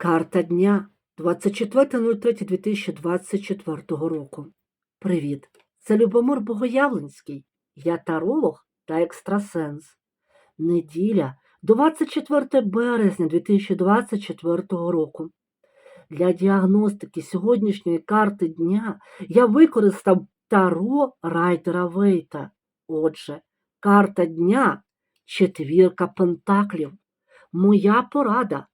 Карта дня 24.03.2024 року. Привіт! Це Любомир Богоявленський. Я таролог та екстрасенс. Неділя, 24 березня 2024 року. Для діагностики сьогоднішньої карти дня я використав Таро Райдера Вейта. Отже, карта дня четвірка пентаклів. Моя порада.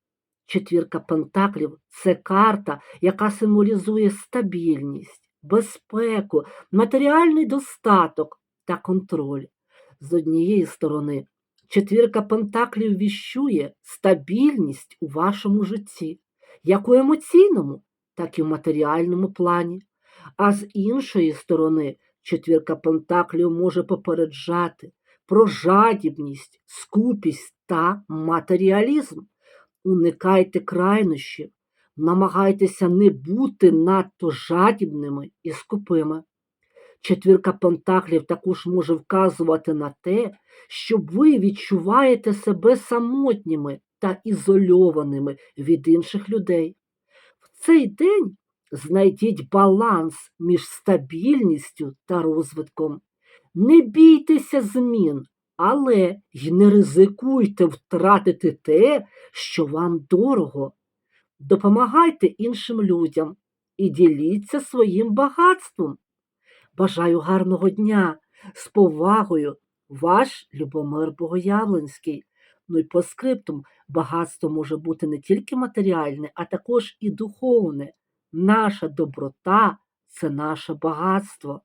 Четвірка пентаклів це карта, яка символізує стабільність, безпеку, матеріальний достаток та контроль. З однієї сторони, четвірка пентаклів віщує стабільність у вашому житті, як у емоційному, так і в матеріальному плані. А з іншої сторони, четвірка пентаклів може попереджати про жадібність, скупість та матеріалізм. Уникайте крайнощів, намагайтеся не бути надто жадібними і скупими. Четвірка пентаклів також може вказувати на те, що ви відчуваєте себе самотніми та ізольованими від інших людей. В цей день знайдіть баланс між стабільністю та розвитком. Не бійтеся змін, але й не ризикуйте втратити те, що вам дорого. Допомагайте іншим людям і діліться своїм багатством. Бажаю гарного дня з повагою, ваш Любомир Богоявленський. Ну і по скриптум багатство може бути не тільки матеріальне, а також і духовне. Наша доброта це наше багатство.